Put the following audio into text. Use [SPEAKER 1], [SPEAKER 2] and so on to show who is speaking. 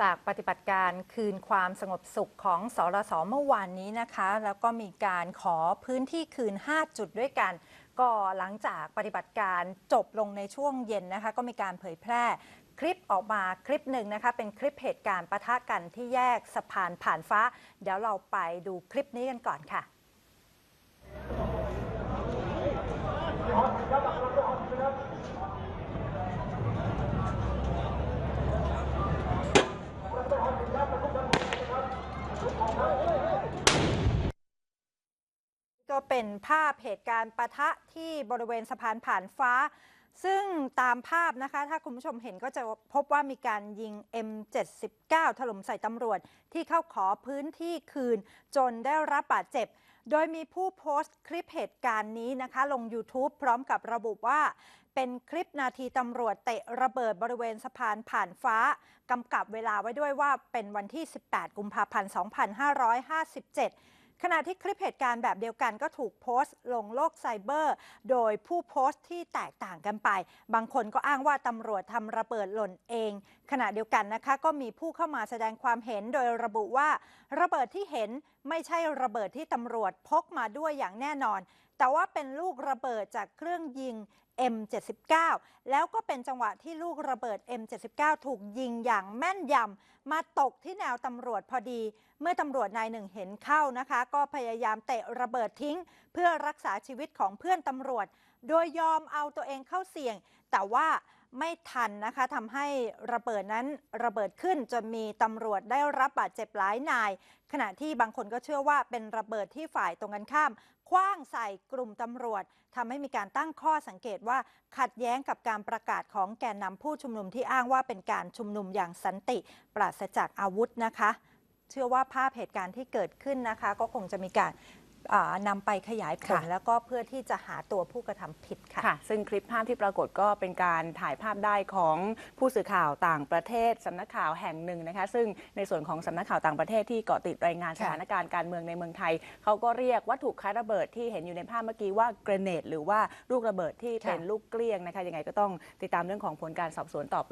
[SPEAKER 1] จากปฏิบัติการคืนความสงบสุขของสรสเมื่อวานนี้นะคะ แล้วก็มีการขอพื้นที่คืน 5 จุดด้วยกัน ก็หลังจากปฏิบัติการจบลงในช่วงเย็นนะคะ ก็มีการเผยแพร่คลิปออกมาคลิปหนึ่งนะคะ เป็นคลิปเหตุการณ์ปะทะกันที่แยกสะพานผ่านฟ้า เดี๋ยวเราไปดูคลิปนี้กันก่อนค่ะ ก็เป็นภาพเหตุการณ์ปะทะที่บริเวณสะพานผ่านฟ้า ซึ่งตามภาพนะคะ ถ้าคุณผู้ชมเห็นก็จะพบว่ามีการยิง M79 ถล่มใส่ตำรวจที่เข้าขอพื้นที่คืนจนได้รับบาดเจ็บโดยมีผู้โพสต์คลิปเหตุการณ์นี้นะคะ ลง YouTube พร้อมกับระบุว่า เป็นคลิปนาทีตำรวจเตะระเบิดบริเวณสะพานผ่านฟ้ากำกับเวลาไว้ด้วยว่าเป็นวันที่ 18 กุมภาพันธ์ 2557 ขณะที่คลิปเหตุการณ์แบบเดียวกันก็ถูกโพสต์ลงโลกไซเบอร์ โดยผู้โพสต์ที่แตกต่างกันไป บางคนก็อ้างว่าตำรวจทำระเบิดหล่นเอง ขณะเดียวกันนะคะ ก็มีผู้เข้ามาแสดงความเห็นโดยระบุว่า ระเบิดที่เห็นไม่ใช่ระเบิดที่ตำรวจพกมาด้วยอย่างแน่นอน แต่ว่าเป็นลูกระเบิดจากเครื่องยิง M79 แล้วก็เป็นจังหวะที่ลูกระเบิด M79 ถูกยิงอย่างแม่นยำมาตกที่แนวตำรวจพอดี เมื่อตำรวจนายหนึ่งเห็นเข้านะคะ ก็พยายามเตะระเบิดทิ้ง เพื่อรักษาชีวิตของเพื่อนตำรวจ โดยยอมเอาตัวเองเข้าเสี่ยง แต่ว่า ไม่ทันนะคะทำให้ระเบิดนั้นระเบิดขึ้นจนมีตำรวจได้รับบาดเจ็บหลายนาย ขณะที่บางคนก็เชื่อว่าเป็นระเบิดที่ฝ่ายตรงกันข้าม คว้างใส่กลุ่มตำรวจทำให้มีการตั้งข้อสังเกตว่าขัดแย้งกับการประกาศของแกนนำผู้ชุมนุมที่อ้างว่าเป็นการชุมนุมอย่างสันติ ปราศจากอาวุธนะคะ เชื่อว่าภาพเหตุการณ์ที่เกิดขึ้นนะคะ ก็คงจะมีการ อ่านำไปขยายผล
[SPEAKER 2] ค่ะ
[SPEAKER 1] แล้วก็เพื่อที่จะหาตัวผู้กระทำผิดค่ะ
[SPEAKER 2] ค่ะ ซึ่งคลิปภาพที่ปรากฏก็เป็นการถ่ายภาพได้ของผู้สื่อข่าวต่างประเทศสำนักข่าวแห่งหนึ่งนะคะ ซึ่งในส่วนของสำนักข่าวต่างประเทศที่เกาะติดรายงานส
[SPEAKER 1] ค่ะ
[SPEAKER 2] ถานการณ์การเมืองในเมืองไทย เขาก็เรียกวัตถุคล้ายระเบิดที่เห็นอยู่ในภาพเมื่อกี้ว่าเกรเนดหรือว่าลูกระเบิดที่เป็นลูกเกลี้ยงนะคะยังไงก็ต้องติดตามเรื่องของผลการสอบสวนต่อไป